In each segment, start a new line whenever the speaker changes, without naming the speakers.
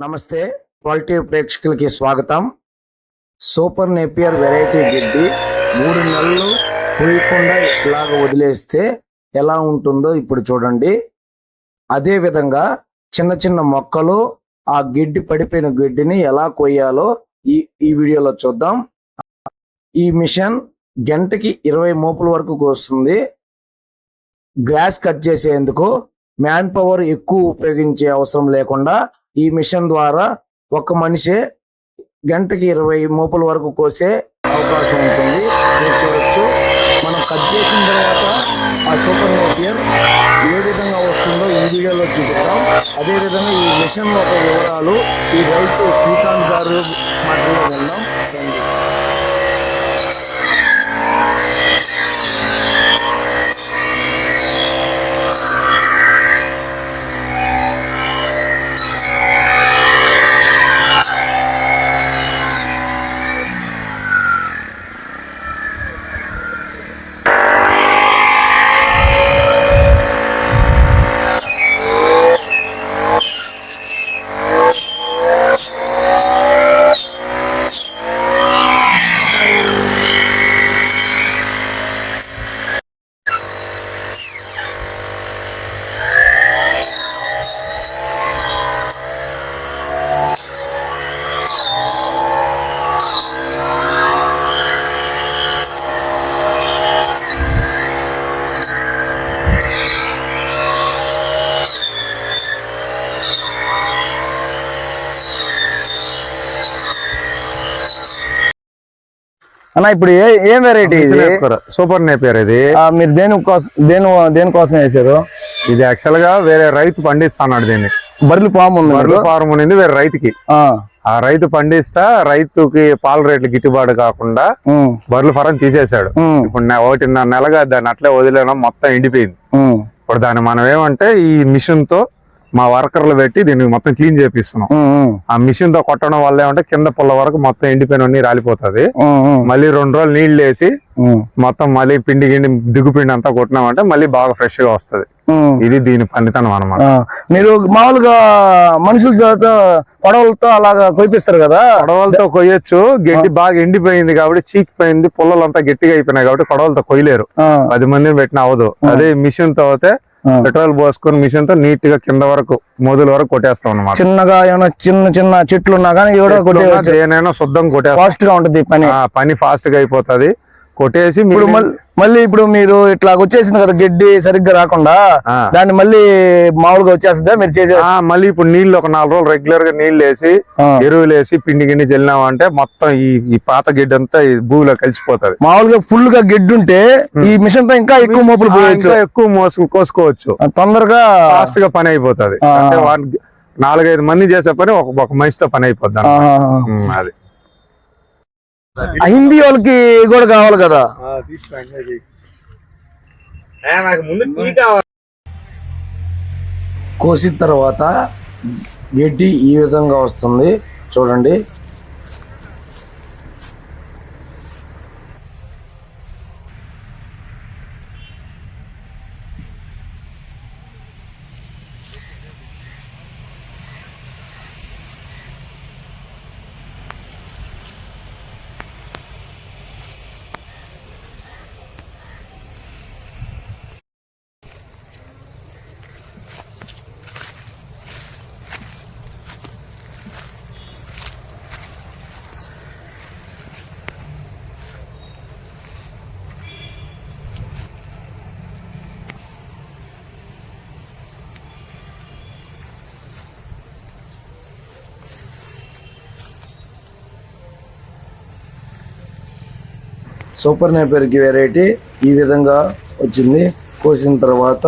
నమస్తే. క్వాలిటీ ప్రేక్షకులకి స్వాగతం. సూపర్ నెపియర్ వెరైటీ గడ్డి మూడు నెలలు పుయ్యకుండా ఇలాగ వదిలేస్తే ఎలా ఉంటుందో ఇప్పుడు చూడండి. అదే విధంగా చిన్న చిన్న మొక్కలు ఆ గిడ్డి పడిపోయిన గడ్డిని ఎలా కొయ్యాలో ఈ ఈ వీడియోలో చూద్దాం. ఈ మిషన్ గంటకి ఇరవై మోపుల వరకు కోస్తుంది. గ్రాస్ కట్ చేసేందుకు మ్యాన్ పవర్ ఎక్కువ ఉపయోగించే అవసరం లేకుండా ఈ మిషన్ ద్వారా ఒక మనిషి గంటకి ఇరవై మోపుల వరకు కోసే అవకాశం ఉంటుంది. మీరు చూడొచ్చు. మనం కట్ చేసిన తర్వాత ఆ సూపర్ నేపియర్ ఏ విధంగా వస్తుందో ఈ వీడియోలో చూపిస్తాం అదే విధంగా ఈ మిషన్ యొక్క వివరాలు ఈ రైతు శ్రీకాంత్ గారు మాటల్లో వెళ్దాం రండి.
అన్న ఇప్పుడు ఏ ఏం వెరైటీ ఇది?
సూపర్ నేపియర్ ఇది.
మీరు దేని కోసం దేని దేనికోసం వేసారు?
ఇది యాక్చువల్గా వేరే రైతు పండిస్తాడు దీన్ని.
బర్రెలు పాము ఉంది
బర్రెల
మీకు?
ఫారం ఉంది వేరే రైతుకి.
ఆ,
రైతు పండిస్తా రైతుకి పాల రేట్లు గిట్టుబాటు కాకుండా బర్రెల ఫారం తీసేశాడు. ఇప్పుడు ఒకటిన్నర నెలగా దాన్ని అట్లే వదిలేయడం మొత్తం ఎండిపోయింది. ఇప్పుడు దాన్ని మనం ఏమంటే ఈ మిషన్తో మా వర్కర్లు పెట్టి దీన్ని మొత్తం క్లీన్ చేపిస్తున్నాం. ఆ మిషన్తో కొట్టడం వల్ల ఏమంటే కింద పుల్ల వరకు మొత్తం ఎండిపోయినవన్నీ రాలిపోతుంది. మళ్ళీ రెండు రోజులు నీళ్ళు వేసి మొత్తం మళ్ళీ పిండి గిండి దిగుపిండి అంతా కొట్టినామంటే మళ్ళీ బాగా ఫ్రెష్గా వస్తది. ఇది దీని పనితనం అనమాట
మీరు మామూలుగా మనుషులతో కొడవలతో అలాగా కొయిపిస్తారు కదా?
కొడవలతో కొయ్యొచ్చు. గడ్డి బాగా ఎండిపోయింది కాబట్టి చీకిపోయింది పుల్లలంతా గట్టిగా అయిపోయినాయి కాబట్టి కొడవలతో కొయ్యలేరు. పది మందిని పెట్టిన అవదు అదే మిషన్తో అయితే. పెట్రోల్ పోసుకొని మిషన్తో నీట్గా కింద వరకు మొదలు వరకు కొట్టేస్తాం అనమాట
చిన్నగా ఏమైనా చిన్న చిన్న చెట్లు ఉన్నా కానీ
దేనైనా శుద్ధం కొట్టేస్తాం.
ఫాస్ట్గా ఉంటది పని.
ఆ, పని ఫాస్ట్గా అయిపోతది. కొట్టేసి
ఇప్పుడు మళ్ళీ ఇప్పుడు మీరు ఇట్లా వచ్చేసింది కదా గడ్డి సరిగ్గా రాకుండా. దాన్ని మళ్ళీ మామూలుగా వచ్చేస్తుందా మీరు చేసే
మళ్ళీ ఇప్పుడు నీళ్ళు ఒక నాలుగు రోజులు రెగ్యులర్గా నీళ్ళు వేసి. ఎరువులు వేసి పిండి గిన్నె చల్లినామంటే మొత్తం ఈ ఈ పాత గడ్డి అంతా ఈ భూమిలో కలిసిపోతది
మామూలుగా ఫుల్గా గెడ్డి ఉంటే ఈ మిషన్తో ఇంకా ఎక్కువ మోపులు పోయొచ్చు
ఎక్కువ మోసు కోసుకోవచ్చు
తొందరగా
ఫాస్ట్గా పని అయిపోతది. అంటే నాలుగైదు మంది చేసే పని ఒక ఒక మనిషితో పని అయిపోద్ది. ఉమ్, అది
హిందీ వాళ్ళకి కూడా కావాలి కదా.
కోసిన తర్వాత గడ్డి ఈ విధంగా వస్తుంది. చూడండి. సూపర్ నేపర్కి వెరైటీ ఈ విధంగా వచ్చింది. కోసిన తర్వాత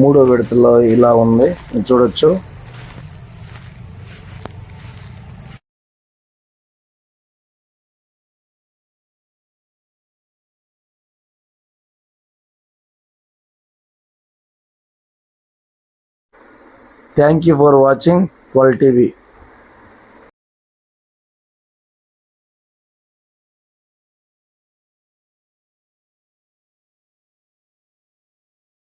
మూడో విడతలో ఇలా ఉంది. చూడొచ్చు. Thank you for watching twelve TV